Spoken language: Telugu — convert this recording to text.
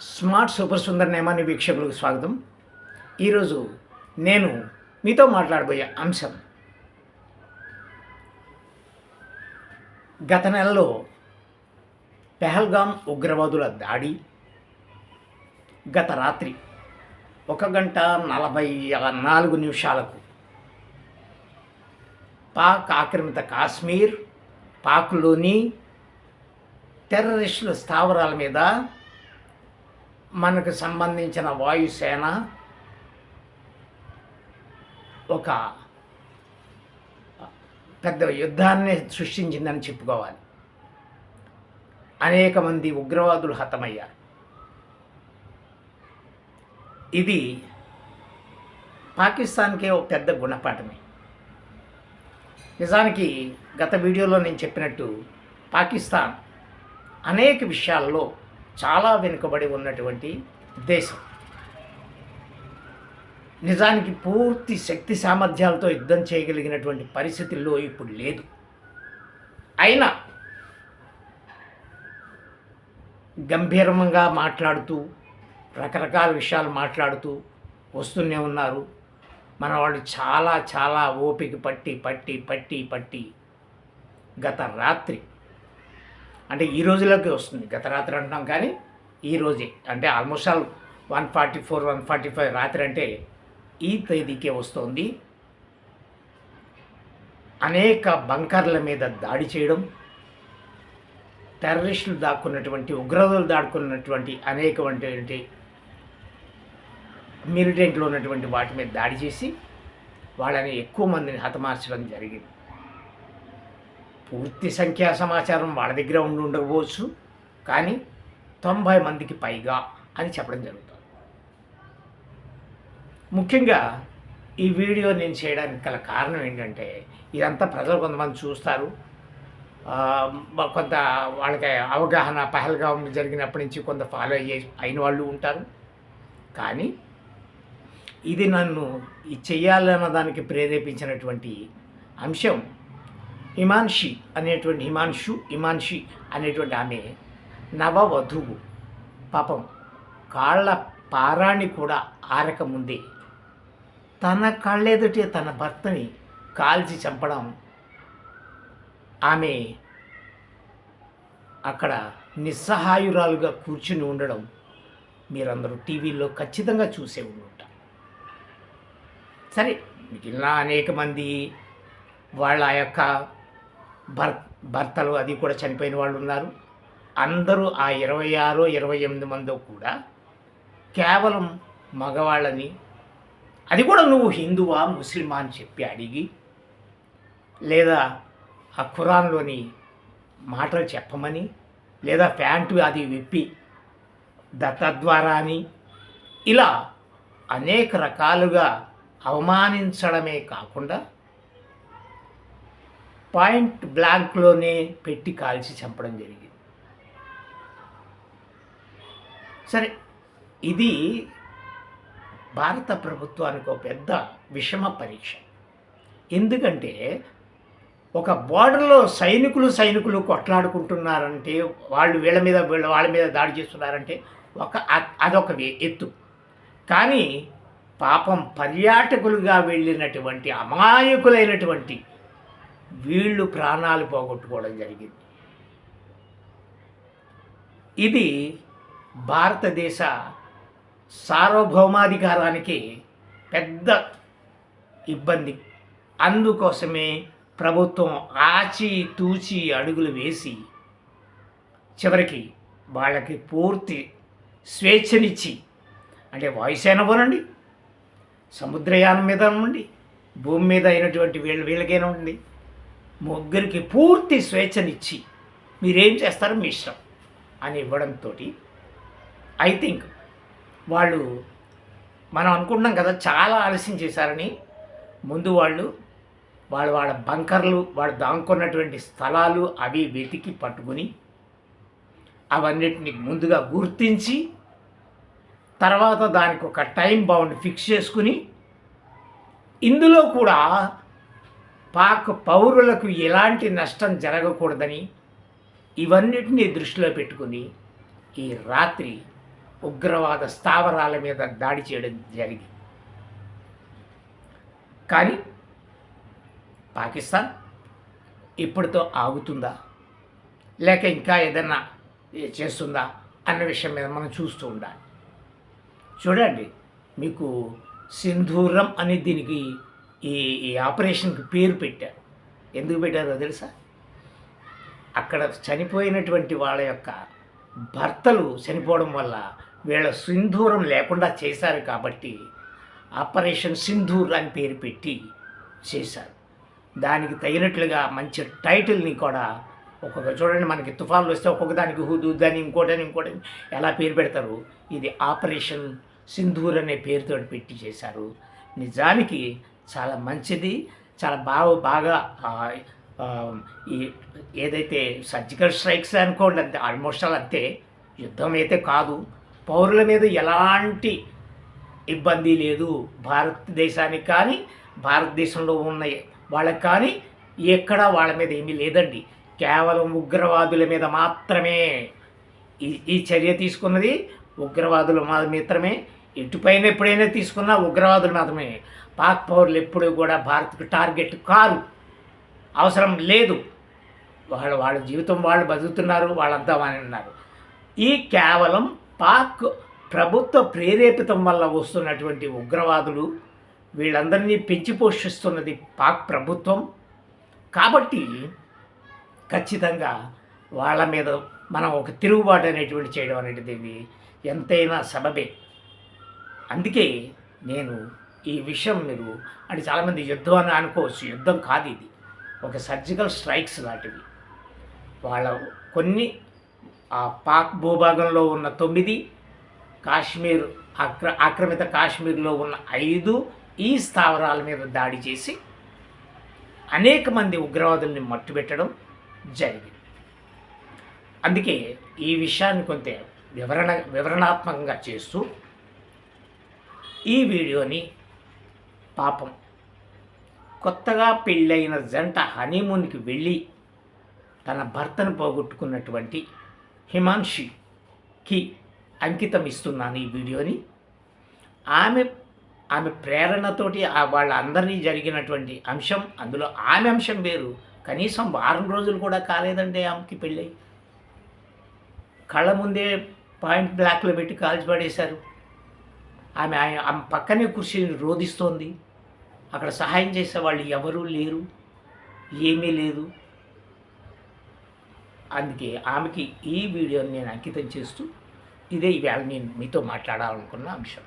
స్మార్ట్ సూపర్ సుందర్ నేమాని వీక్షకులకు స్వాగతం. ఈరోజు నేను మీతో మాట్లాడబోయే అంశం గత నెలలో పెహల్గాం ఉగ్రవాదుల దాడి. గత రాత్రి ఒక గంట నలభై నాలుగు నిమిషాలకు పాక్ ఆక్రమిత కాశ్మీర్ పాక్లోని టెర్రరిస్టుల స్థావరాల మీద మనకు సంబంధించిన వాయుసేన ఒక పెద్ద యుద్ధాన్ని సృష్టించిందని చెప్పుకోవాలి. అనేక మంది ఉగ్రవాదులు హతమయ్యారు. ఇది పాకిస్తాన్కే ఒక పెద్ద గుణపాఠమే. నిజానికి గత వీడియోలో నేను చెప్పినట్టు పాకిస్తాన్ అనేక విషయాల్లో చాలా వెనుకబడి ఉన్నటువంటి దేశం. నిజానికి పూర్తి శక్తి సామర్థ్యాలతో యుద్ధం చేయగలిగినటువంటి పరిస్థితుల్లో ఇప్పుడు లేదు. అయినా గంభీరంగా మాట్లాడుతూ రకరకాల విషయాలు మాట్లాడుతూ వస్తూనే ఉన్నారు. మన వాళ్ళు చాలా చాలా ఓపిక పట్టి పట్టి పట్టి పట్టి గత రాత్రి అంటే ఈ రోజులోకి వస్తుంది. గత రాత్రి అంటున్నాం కానీ ఈ రోజే. అంటే almost all one forty four one forty five రాత్రి అంటే ఈ తేదీకే వస్తుంది. అనేక బంకర్ల మీద దాడి చేయడం టెర్రరిస్టులు దాక్కున్నటువంటి ఉగ్రవాదులు దాక్కున్నటువంటి అనేకటువంటి మిలిటెంట్లో ఉన్నటువంటి వాటి మీద దాడి చేసి వాళ్ళని ఎక్కువ మందిని హతమార్చడం జరిగింది. పూర్తి సంఖ్యా సమాచారం వాళ్ళ దగ్గర ఉండి ఉండకపోవచ్చు కానీ తొంభై మందికి పైగా అని చెప్పడం జరుగుతుంది. ముఖ్యంగా ఈ వీడియో నేను చేయడానికి గల కారణం ఏంటంటే ఇదంతా ప్రజలు కొంతమంది చూస్తారు. కొంత వాళ్ళకి అవగాహన పహల్గా జరిగినప్పటి నుంచి కొంత ఫాలో అయ్యే అయిన వాళ్ళు ఉంటారు. కానీ ఇది నన్ను ఈ చెయ్యాలన్న దానికి ప్రేరేపించినటువంటి అంశం హిమాన్షి అనేటువంటి హిమాన్షు హిమాన్షి అనేటువంటి ఆమె నవవధువు. పాపం కాళ్ళ పారాణి కూడా ఆరకముందే తన కళ్ళెదుటే తన భర్తని కాల్చి చంపడం ఆమె అక్కడ నిస్సహాయురాలుగా కూర్చుని ఉండడం మీరందరూ టీవీలో ఖచ్చితంగా చూసే ఉంటారు సరే మిగిలిన అనేక మంది వాళ్ళ యొక్క భర్ భర్తలు అది కూడా చనిపోయిన వాళ్ళు ఉన్నారు. అందరూ ఆ ఇరవై ఆరు ఇరవై ఎనిమిది మందో కూడా కేవలం మగవాళ్ళని అది కూడా నువ్వు హిందువా ముస్లిమా అని చెప్పి అడిగి లేదా ఆ ఖురాన్లోని మాటలు చెప్పమని లేదా ప్యాంటు అది విప్పి దత్తద్వారా అని ఇలా అనేక రకాలుగా అవమానించడమే కాకుండా పాయింట్ బ్లాంక్లోనే పెట్టి కాల్చి చంపడం జరిగింది. సరే ఇది భారత ప్రభుత్వానికి ఒక పెద్ద విషమ పరీక్ష. ఎందుకంటే ఒక బార్డర్లో సైనికులు సైనికులు కొట్లాడుకుంటున్నారంటే వాళ్ళు వీళ్ళ మీద వీళ్ళ వాళ్ళ మీద దాడి చేస్తున్నారంటే ఒక అదొక ఎత్తు. కానీ పాపం పర్యాటకులుగా వెళ్ళినటువంటి అమాయకులైనటువంటి వీళ్ళు ప్రాణాలు పోగొట్టుకోవడం జరిగింది. ఇది భారతదేశ సార్వభౌమాధికారానికి పెద్ద ఇబ్బంది. అందుకోసమే ప్రభుత్వం ఆచి తూచి అడుగులు వేసి చివరికి వాళ్ళకి పూర్తి స్వేచ్ఛనిచ్చి అంటే వాయుసేన పోనండి సముద్రయానం మీద ఉండి భూమి మీద అయినటువంటి వీళ్ళు వీళ్ళకైనా ఉండి ముగ్గురికి పూర్తి స్వేచ్ఛనిచ్చి మీరేం చేస్తారో మీ ఇష్టం అని ఇవ్వడంతో ఐ థింక్ వాళ్ళు మనం అనుకుంటున్నాం కదా చాలా ఆలస్యం చేశారని. ముందు వాళ్ళు వాళ్ళ వాళ్ళ బంకర్లు వాళ్ళు దాంకున్నటువంటి స్థలాలు అవి వెతికి పట్టుకుని అవన్నిటిని ముందుగా గుర్తించి తర్వాత దానికి ఒక టైం బౌండ్ ఫిక్స్ చేసుకుని ఇందులో కూడా పాక్ పౌరులకు ఎలాంటి నష్టం జరగకూడదని ఇవన్నిటినీ దృష్టిలో పెట్టుకుని ఈ రాత్రి ఉగ్రవాద స్థావరాల మీద దాడి చేయడం జరిగింది. కానీ పాకిస్తాన్ ఇప్పటితో ఆగుతుందా? లేక ఇంకా ఏదన్నా చేస్తుందా అన్న విషయం మీద మనం చూస్తూ ఉండాలి. చూడండి మీకు సింధూరం అని దీనికి ఈ ఈ ఆపరేషన్కి పేరు పెట్టారు ఎందుకు పెట్టారో తెలుసా? అక్కడ చనిపోయినటువంటి వాళ్ళ యొక్క భర్తలు చనిపోవడం వల్ల వీళ్ళ సింధూరం లేకుండా చేశారు కాబట్టి ఆపరేషన్ సింధూర్ అని పేరు పెట్టి చేశారు. దానికి తగినట్లుగా మంచి టైటిల్ని కూడా ఒక్కొక్క చూడండి మనకి తుఫాన్లు వస్తే ఒక్కొక్క దానికి హుదూద్ అని ఇంకోటని ఇంకోటి ఎలా పేరు పెడతారు? ఇది ఆపరేషన్ సింధూర్ అనే పేరుతో పెట్టి చేశారు. నిజానికి చాలా మంచిది. చాలా బాగా బాగా ఈ ఏదైతే సర్జికల్ స్ట్రైక్స్ అనుకోండి అంతే ఆల్మోస్ట్ అంతే యుద్ధం అయితే కాదు. పౌరుల మీద ఎలాంటి ఇబ్బంది లేదు. భారతదేశానికి కానీ భారతదేశంలో ఉన్న వాళ్ళకి కానీ ఎక్కడ వాళ్ళ మీద ఏమీ లేదండి. కేవలం ఉగ్రవాదుల మీద మాత్రమే ఈ ఈ చర్య తీసుకున్నది. ఉగ్రవాదుల మాత్రమే. ఎటుపైన ఎప్పుడైనా తీసుకున్నా ఉగ్రవాదులు మాత్రమే. పాక్ పౌరులు ఎప్పుడూ కూడా భారత్కు టార్గెట్ కారు. అవసరం లేదు. వాళ్ళు వాళ్ళ జీవితం వాళ్ళు బతుకుతున్నారు వాళ్ళంతా అని ఉన్నారు. ఈ కేవలం పాక్ ప్రభుత్వ ప్రేరేపితం వల్ల వస్తున్నటువంటి ఉగ్రవాదులు వీళ్ళందరినీ పెంచి పోషిస్తున్నది పాక్ ప్రభుత్వం. కాబట్టి ఖచ్చితంగా వాళ్ళ మీద మనం ఒక తిరుగుబాటు అనేటువంటి చేయడం అనేటిది ఎంతైనా సబబే. అందుకే నేను ఈ విషయం మీరు అంటే చాలామంది యుద్ధం అని అనుకోవచ్చు. యుద్ధం కాదు ఇది. ఒక సర్జికల్ స్ట్రైక్స్ లాంటివి. వాళ్ళ కొన్ని ఆ పాక్ భూభాగంలో ఉన్న తొమ్మిది కాశ్మీర్ ఆక్ర ఆక్రమిత కాశ్మీర్లో ఉన్న ఐదు ఈ స్థావరాల మీద దాడి చేసి అనేక మంది ఉగ్రవాదుల్ని మట్టుబెట్టడం జరిగింది. అందుకే ఈ విషయాన్ని కొంత వివరణ వివరణాత్మకంగా చేస్తూ ఈ వీడియోని పాపం కొత్తగా పెళ్ళైన జంట హనీమూన్కి వెళ్ళి తన భర్తను పోగొట్టుకున్నటువంటి హిమాన్షికి అంకితం ఇస్తున్నాను ఈ వీడియోని. ఆమె ఆమె ప్రేరణతోటి వాళ్ళందరినీ జరిగినటువంటి అంశం అందులో ఆమె అంశం వేరు. కనీసం వారం రోజులు కూడా కాలేదండి ఆమెకి పెళ్ళై. కళ్ళ ముందే పాయింట్ బ్లాక్లో పెట్టి కాల్చి పడేశారు ఆమె ఆమె పక్కనే కూర్చొని రోధిస్తోంది. అక్కడ సహాయం చేసే వాళ్ళు ఎవరూ లేరు. ఏమీ లేదు. అందుకే ఆమెకి ఈ వీడియోని నేను అంకితం చేస్తూ ఇదే ఈవేళ నేను మీతో మాట్లాడాలనుకున్న అంశం.